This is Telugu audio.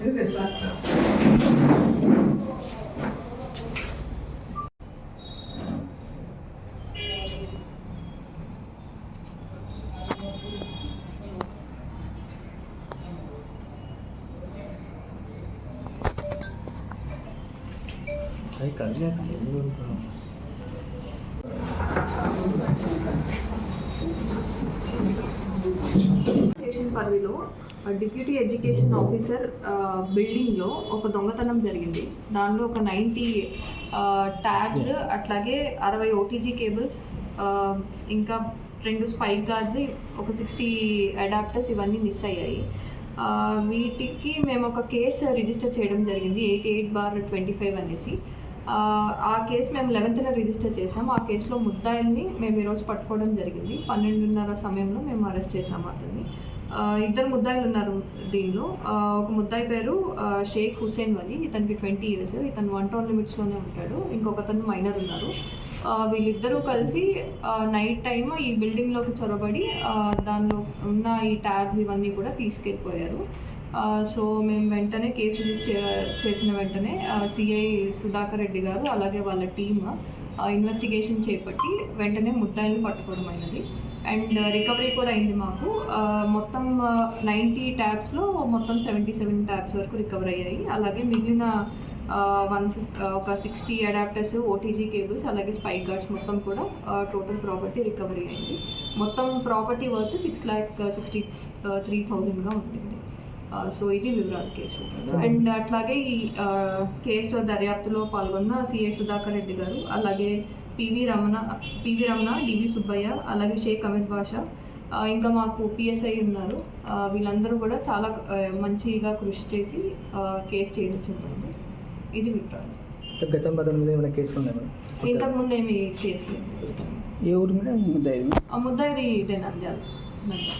Ele é versátil. పరిధిలో డిప్యూటీ ఎడ్యుకేషన్ ఆఫీసర్ బిల్డింగ్లో ఒక దొంగతనం జరిగింది. దానిలో ఒక నైంటీ ట్యాబ్స్ అట్లాగే అరవై ఓటీజీ కేబుల్స్ ఇంకా రెండు స్పైక్ గార్డ్స్ ఒక సిక్స్టీ అడాప్టర్స్ ఇవన్నీ మిస్ అయ్యాయి. వీటికి మేము ఒక కేసు రిజిస్టర్ చేయడం జరిగింది eight eight bar twenty five అనేసి. ఆ, కేసు మేము లెవెన్త్న రిజిస్టర్ చేసాం. ఆ కేసులో ముద్దాయిల్ని మేము ఈరోజు పట్టుకోవడం జరిగింది. పన్నెండున్నర సమయంలో మేము అరెస్ట్ చేసాం అతన్ని. ఇద్దరు ముద్దాయిలు ఉన్నారు దీనిలో. ఒక ముద్దాయి పేరు షేక్ హుసేన్ వలి. ఇతనికి ట్వంటీ ఇయర్స్. ఇతను వన్ టౌన్ లిమిట్స్లోనే ఉంటాడు. ఇంకొకతను మైనర్ ఉన్నారు. వీళ్ళిద్దరూ కలిసి నైట్ టైం ఈ బిల్డింగ్లోకి చొరబడి దానిలో ఉన్న ఈ ట్యాబ్స్ ఇవన్నీ కూడా తీసుకెళ్ళిపోయారు. సో మేము వెంటనే కేసు రిజిస్టర్ చేసిన వెంటనే సిఐ సుధాకర్ రెడ్డి గారు అలాగే వాళ్ళ టీమ్ ఇన్వెస్టిగేషన్ చేపట్టి వెంటనే ముద్దాయిని పట్టుకోవడం అయినది. అండ్ రికవరీ uh, కూడా అయింది మాకు. మొత్తం నైంటీ ట్యాబ్స్లో మొత్తం సెవెంటీ సెవెన్ ట్యాబ్స్ వరకు రికవర్ అయ్యాయి. అలాగే మిగిలిన వన్ ఫిఫ్టీ ఒక సిక్స్టీ అడాప్టర్స్ ఓటీజీ కేబుల్స్ అలాగే స్పైక్ గార్డ్స్ మొత్తం కూడా టోటల్ ప్రాపర్టీ రికవరీ అయింది. మొత్తం property worth six lakh sixty three థౌజండ్గా ఉంటుంది సో ఇది వివరాలు కేసు. అండ్ అట్లాగే ఈ ఆ, కేసు దర్యాప్తులో పాల్గొన్న సిఐ సుధాకర్ రెడ్డి గారు అలాగే PV Ramana PV Ramana DV Subbaiah అలాగే షేక్ అమీర్ బాషా ఇంకా మాకు పిఎస్ఐ ఉన్నారు. వీళ్ళందరూ కూడా చాలా మంచిగా కృషి చేసి కేసు చేయించుంటుంది ఇది వివరాలు. గతం ఏమైనా కేసులు ఇంతకుముందు ఏమి కేసు లేదు ఏ ఊరు మీద? ముద్దాయి ముద్దాయిది ఇదే నంద్యాల. నంద్యాల.